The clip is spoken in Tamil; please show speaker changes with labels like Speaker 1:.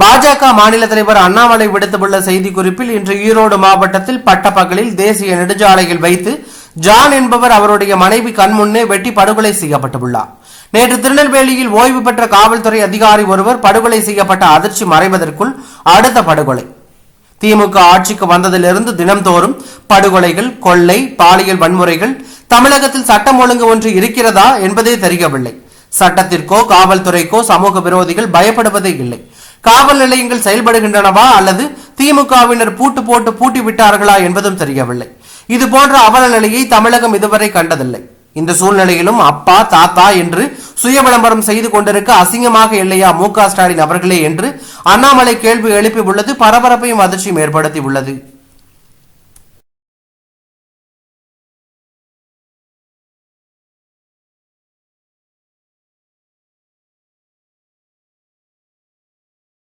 Speaker 1: பாஜக மாநில தலைவர் அண்ணாமலை விடுத்துள்ள செய்திக்குறிப்பில் இன்று ஈரோடு மாவட்டத்தில் பட்டப்பகலில் தேசிய நெடுஞ்சாலையில் வைத்து ஜான் என்பவர் அவருடைய மனைவி கண்முன்னே வெட்டி படுகொலை செய்யப்பட்டுள்ளார். நேற்று திருநெல்வேலியில் ஓய்வு பெற்ற காவல்துறை அதிகாரி ஒருவர் படுகொலை செய்யப்பட்ட அதிர்ச்சி மறைவதற்குள் அடுத்த படுகொலை. திமுக ஆட்சிக்கு வந்ததிலிருந்து தினம்தோறும் படுகொலைகள் கொள்ளை பாலியல் வன்முறைகள் தமிழகத்தில் சட்டம் ஒழுங்கு ஒன்று இருக்கிறதா என்பதே தெரியவில்லை. சட்டத்திற்கோ காவல்துறைக்கோ சமூக விரோதிகள் பயப்படுவதே இல்லை. காவல் நிலையங்கள் செயல்படுகின்றனவா அல்லது திமுகவினர் பூட்டு போட்டு பூட்டி விட்டார்களா என்பதும் தெரியவில்லை. இது போன்ற அவல நிலையை தமிழகம் இதுவரை கண்டதில்லை. இந்த சூழ்நிலையிலும் அப்பா தாத்தா என்று சுய விளம்பரம் செய்து கொண்டிருக்க அசிங்கமாக இல்லையா மு ஸ்டாலின் அவர்களே என்று அண்ணாமலை கேள்வி எழுப்பி உள்ளது பரபரப்பையும் அதிர்ச்சியும் ஏற்படுத்தி உள்ளது